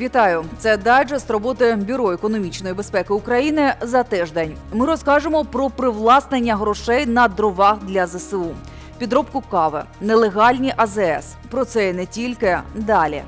Вітаю! Це дайджест роботи Бюро економічної безпеки України за тиждень. Ми розкажемо про привласнення грошей на дровах для ЗСУ, підробку кави, нелегальні АЗС. Про це не тільки далі.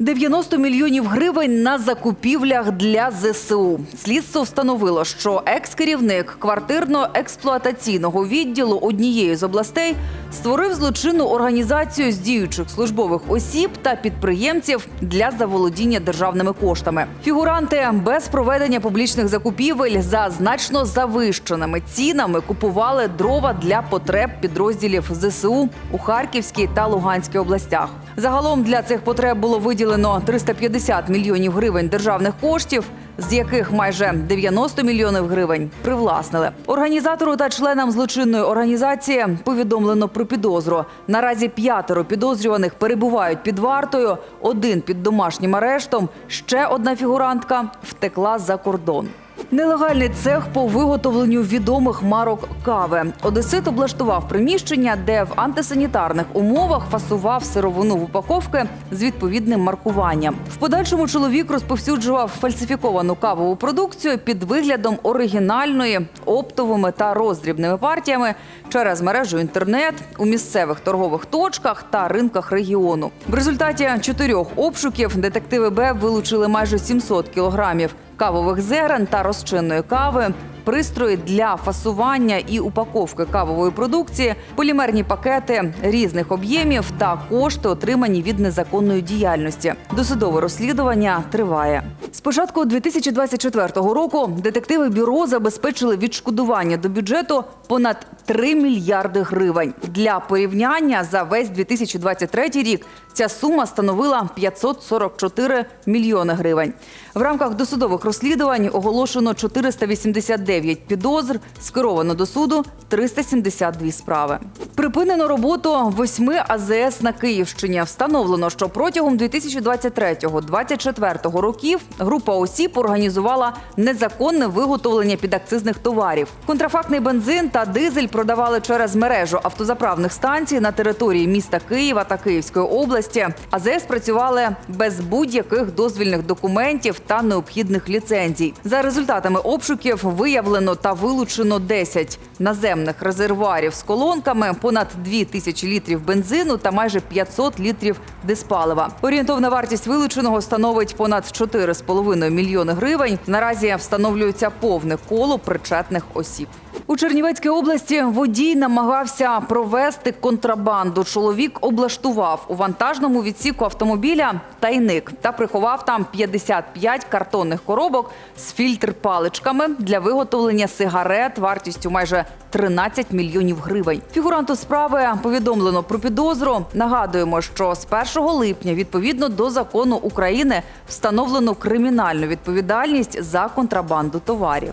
90 мільйонів гривень на закупівлях для ЗСУ. Слідство встановило, що екс-керівник квартирно-експлуатаційного відділу однієї з областей створив злочинну організацію з діючих службових осіб та підприємців для заволодіння державними коштами. Фігуранти без проведення публічних закупівель за значно завищеними цінами купували дрова для потреб підрозділів ЗСУ у Харківській та Луганській областях. Загалом для цих потреб було виділено 350 мільйонів гривень державних коштів. З яких майже 90 мільйонів гривень привласнили організатору та членам злочинної організації повідомлено про підозру. Наразі п'ятеро підозрюваних перебувають під вартою, один під домашнім арештом. Ще одна фігурантка втекла за кордон. Нелегальний цех по виготовленню відомих марок кави. Одесит облаштував приміщення, де в антисанітарних умовах фасував сировину в упаковки з відповідним маркуванням. В подальшому чоловік розповсюджував фальсифіковану кавову продукцію під виглядом оригінальної, оптовими та роздрібними партіями через мережу інтернет у місцевих торгових точках та ринках регіону. В результаті чотирьох обшуків детективи Б вилучили майже 700 кілограмів кавових зерен та розчинної кави, пристрої для фасування і упаковки кавової продукції, полімерні пакети різних об'ємів та кошти, отримані від незаконної діяльності. Досудове розслідування триває. З початку 2024 року детективи бюро забезпечили відшкодування до бюджету понад 3 мільярди гривень. Для порівняння за весь 2023 рік ця сума становила 544 мільйони гривень. В рамках досудових розслідувань оголошено 489 підозр, скеровано до суду 372 справи. Припинено роботу восьми АЗС на Київщині. Встановлено, що протягом 2023-2024 років група осіб організувала незаконне виготовлення підакцизних товарів. Контрафактний бензин та дизель продавали через мережу автозаправних станцій на території міста Києва та Київської області. АЗС працювали без будь-яких дозвільних документів та необхідних ліцензій. За результатами обшуків виявлено та вилучено 10 наземних резервуарів з колонками, понад 2 тисячі літрів бензину та майже 500 літрів диспалива. Орієнтовна вартість вилученого становить понад 4,5 мільйони гривень. Наразі встановлюється повне коло причетних осіб. У Чернівецькій області водій намагався провести контрабанду. Чоловік облаштував у вантажному відсіку автомобіля тайник та приховав там 55 картонних коробок з фільтр-паличками для виготовлення сигарет вартістю майже 13 мільйонів гривень. Фігуранту справи повідомлено про підозру. Нагадуємо, що з 1 липня, відповідно до закону України, встановлено кримінальну відповідальність за контрабанду товарів.